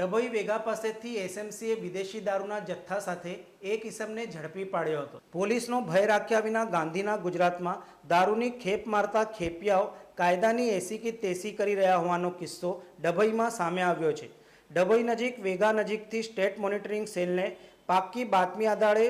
ડભોઈ વેગા પાસેથી એસએમસીએ વિદેશી દારૂના જથ્થા સાથે એક ઇસમને ઝડપી પાડ્યો હતો. પોલીસનો ભય રાખ્યા વિના ગાંધીના ગુજરાતમાં દારૂની ખેપ મારતા ખેપિયાઓ કાયદાની એસી કે તેસી કરી રહ્યા હોવાનો કિસ્સો ડભોઈમાં સામે આવ્યો છે. ડભોઈ નજીક, વેગા નજીકથી સ્ટેટ મોનિટરિંગ સેલને પાક્કી બાતમી આધારે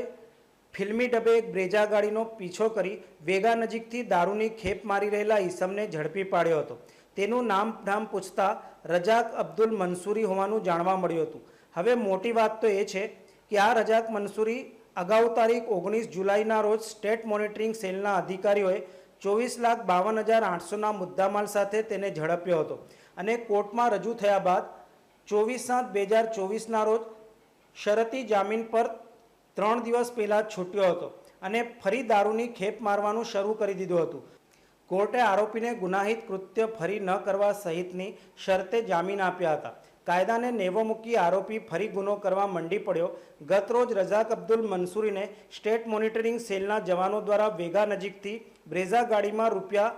ફિલ્મી ડબે એક બ્રેજા ગાડીનો પીછો કરી વેગા નજીકથી દારૂની ખેપ મારી રહેલા ઈસમને ઝડપી પાડ્યો હતો. તેનું નામ નામ પૂછતા રજાક અબ્દુલ મંસૂરી હોવાનું જાણવા મળ્યું હતું. હવે મોટી વાત તો એ છે કે આ રજાક મંસૂરી અગાઉ તારીખ ઓગણીસ જુલાઈના રોજ સ્ટેટ મોનિટરિંગ સેલના અધિકારીઓએ ચોવીસ લાખ બાવન હજાર આઠસોના મુદ્દામાલ સાથે તેને ઝડપ્યો હતો અને કોર્ટમાં રજૂ થયા બાદ ચોવીસ સાત બે હજાર ચોવીસના રોજ શરતી જામીન પર ત્રણ દિવસ પહેલાં છૂટ્યો હતો અને ફરી દારૂની ખેપ મારવાનું શરૂ કરી દીધું હતું. કોર્ટે આરોપીને ગુનાહિત કૃત્ય ફરી ન કરવા સહિતની શરતે જામીન આપ્યા હતા. કાયદાને નેવો મૂકી આરોપી ફરી ગુનો કરવા મંડી પડ્યો. ગતરોજ રઝાક અબ્દુલ મંસૂરીને સ્ટેટ મોનિટરિંગ સેલના જવાનો દ્વારા વેગા નજીકથી બ્રેઝા ગાડીમાં રૂપિયા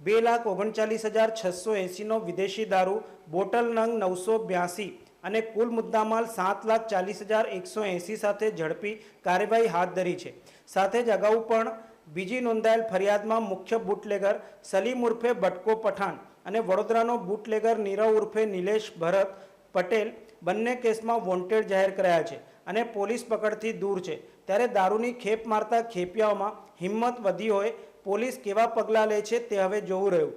બે લાખ ઓગણચાલીસ હજાર છસો એંસીનો વિદેશી દારૂ, બોટલ નંગ નવસો બ્યાસી અને કુલ મુદ્દામાલ સાત લાખ ચાલીસ હજાર એકસો એંસી સાથે ઝડપી કાર્યવાહી હાથ ધરી છે. સાથે જ અગાઉ પણ બીજી નોંધાયેલ ફરિયાદમાં મુખ્ય બુટલેગર સલીમ ઉર્ફે બટકો પઠાણ અને વડોદરાનો બુટલેગર નીરવ ઉર્ફે નિલેશ ભરત પટેલ બંને કેસમાં વોન્ટેડ જાહેર કરાયા છે અને પોલીસ પકડથી દૂર છે. ત્યારે દારૂની ખેપ મારતા ખેપિયાઓમાં હિંમત વધી હોય, પોલીસ કેવા પગલાં લે છે તે હવે જોવું રહ્યું.